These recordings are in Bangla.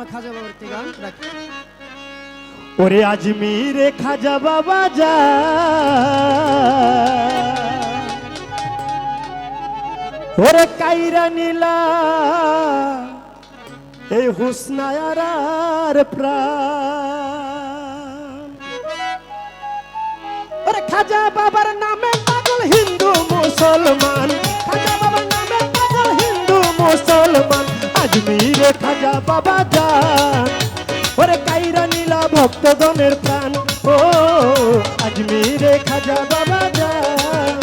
আমার খাজা বাবার গান রাখি। ওরে আজমিরে খাজা বাবা যা। ওরে কাইরা নীলা, এই হুসনায়ার প্রাণ। ওরে খাজা বাবার নামে পাগল হিন্দু মুসলমান। খাজা বাবার নামে পাগল হিন্দু মুসলমান। আজমিরে খাজা বাবা যান। ওরে কাইরা নীলা ভক্তগণের প্রাণ। ও, আজমিরে খাজা বাবা যান।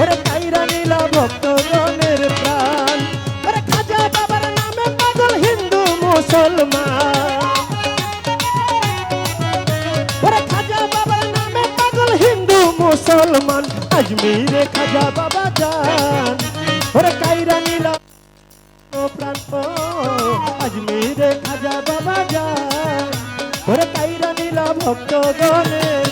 ওরে কাইরা নীলা ভক্তগণের প্রাণ। ওরে খাজা বাবার নামে পাগল হিন্দু মুসলমান। ওরে খাজা বাবার নামে পাগল হিন্দু মুসলমান। আজমিরে খাজা বাবা যান। ওরে কাইরা নীলা ভক্ত গণের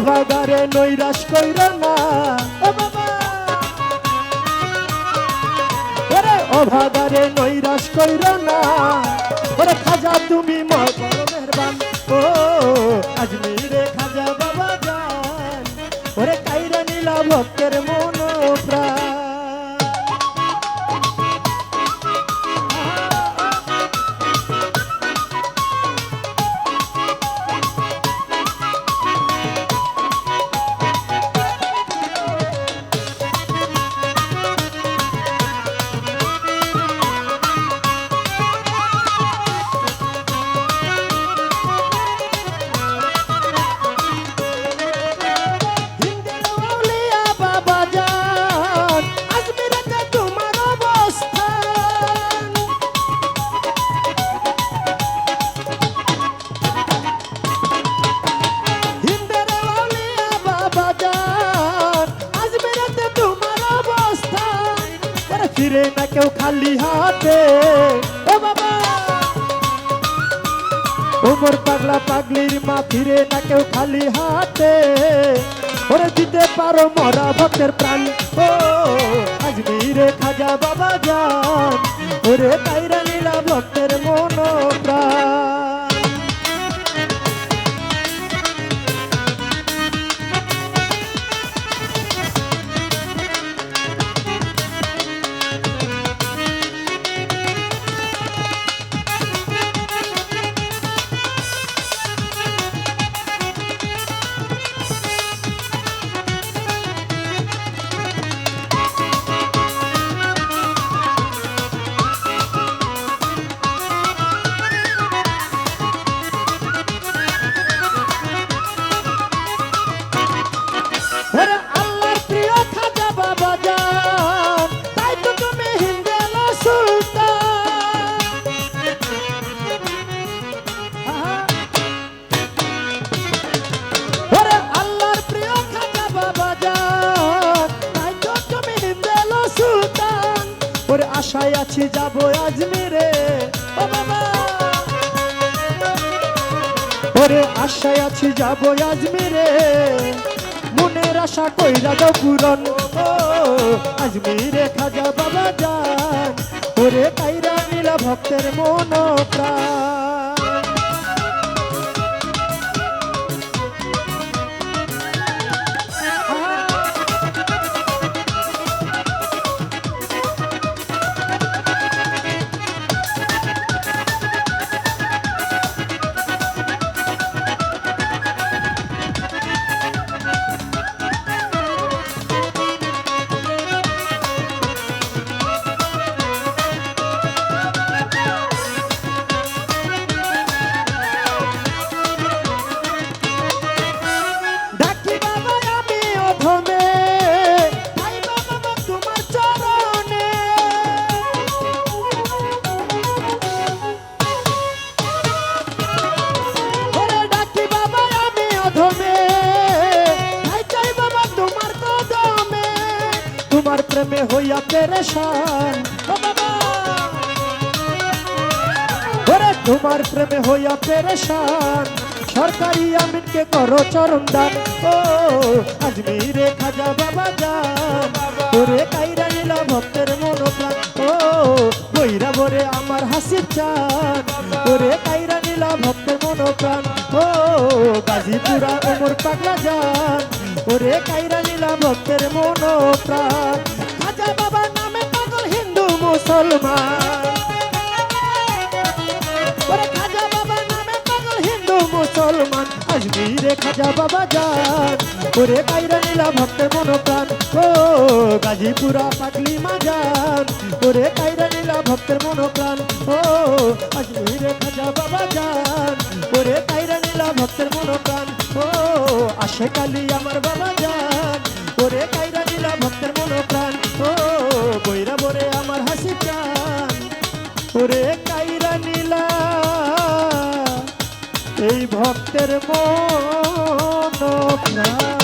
অভাগারে নৈরাশ কইর না। ওরে অভাগারে নৈরাশ কইর না। ওরে খাজা তুমি মর মেহরবান। ও আজমিরে ফিরে না কেউ খালি হাতে। ও বাবা! ওমর পাগলা পাগলির মা ফিরে না কেউ খালি হাতে। ওরে দিতে পারো মরা ভক্তের প্রাণ। ও আজমিরে খাজা বাবা যান ওরে তাইরা আশায় আছি, যাব আজমিরে। ও বাবা! ওরে আশায় আছি, যাব আজমিরে। মনের আশা কইরা যাও পূরণ। আজমিরে খাজা বাবা যান। ওরে কাইরা নীলা ভক্তের মন প্রাণ হইয়া পেরেশান। ওরে তোমার প্রেমে হইয়া পেরেশান। সরকারি আমিনকে করো চরণ দান। ও আজমিরে খাজা বাবা যান। ওরে কাইরা নীলা ভক্তের মনোপ্রাণ। ও বইরা বরে আমার হাসির চান। ওরে কাইরা নীলা ভক্তের মনোপ্রাণ। ও, গাজীপুরা ওমর পাগলা যান। ওরে কাইরা নীলা ভক্তের মনোপ্রাণ। মুসলমান। ওরে খাজা বাবা নামে পাগল হিন্দু মুসলমান। আজমিরে খাজা বাবা যান। ওরে কাইরা নীলা ভক্তের মনোপ্রাণ। ও, গাজীপুরা পাগলি মাজান ওরে কাইরা নীলা ভক্তের মনোপ্রাণ। ও আজমিরে খাজা বাবা যান। ওরে কাইরা নীলা ভক্তের মনোপ্রাণ। ও আশে কালি আমার বাবা যান। ওরে কাইরা নীলা ভক্তের মনোপ্রাণ। ও বৈরা বরে আমার ভক্তের মন প্রাণ